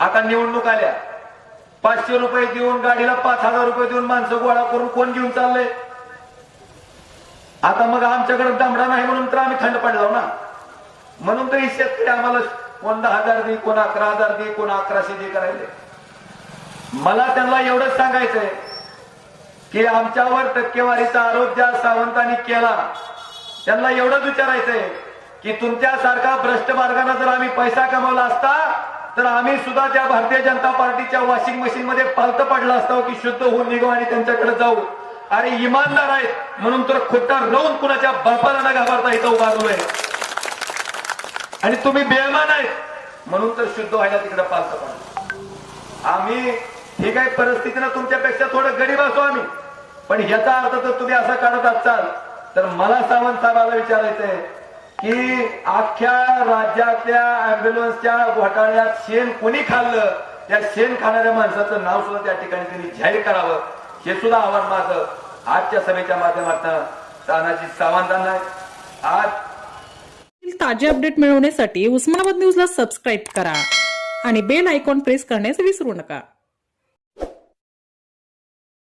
आता निवडणूक आल्या. पाचशे रुपये देऊन गाडीला पाच हजार रुपये देऊन माणसं गोळा करून कोण घेऊन चाललंय? आता मग आमच्याकडे दमडा नाही म्हणून तर आम्ही थंड पडलो ना. म्हणून तरी शेतकरी आम्हाला कोण दहा हजार दे कोण अकरा हजार दे कोण अकराशे दे करायले. मला त्यांना एवढंच सांगायचंय की आमच्यावर टक्केवारीचा आरोप ज्या सावंतांनी केला त्यांना एवढंच विचारायचंय की तुमच्यासारखा भ्रष्ट मार्गाने जर आम्ही पैसा कमावला असता तर आम्ही सुद्धा त्या भारतीय जनता पार्टीच्या वॉशिंग मशीन मध्ये पालत पडला असतो की शुद्ध होऊन निघू आणि त्यांच्याकडे जाऊ. अरे इमानदार आहेत. म्हणून तर खोटा राहून कुणाच्या बापाला न घाबरता इथं उभारलोय आणि तुम्ही बेमान आहेत. म्हणून तर शुद्ध व्हायला तिकडे पालत पडलं. आम्ही ठीक परिस्थिती ना तुमच्यापेक्षा थोडं गरीब असो आम्ही. पण ह्याचा अर्थ जर तुम्ही असा काढत असाल तर मला सावंत साहेबाला विचारायचंय की अख्ख्या राज्यातल्या अँब्युलन्सच्या घोटाळ्यात शेण कोणी खाल्लं? त्या शेण खाणाऱ्या माणसाचं नाव सुद्धा त्या ठिकाणी त्यांनी जाहीर करावं. हे सुद्धा आव्हान माझं आजच्या सभेच्या माध्यमातून तानाजी सावंतांना आज ताजे अपडेट मिळवण्यासाठी उस्मानाबाद न्यूजला सबस्क्राईब करा आणि बेल आयकॉन प्रेस करण्यास विसरू नका.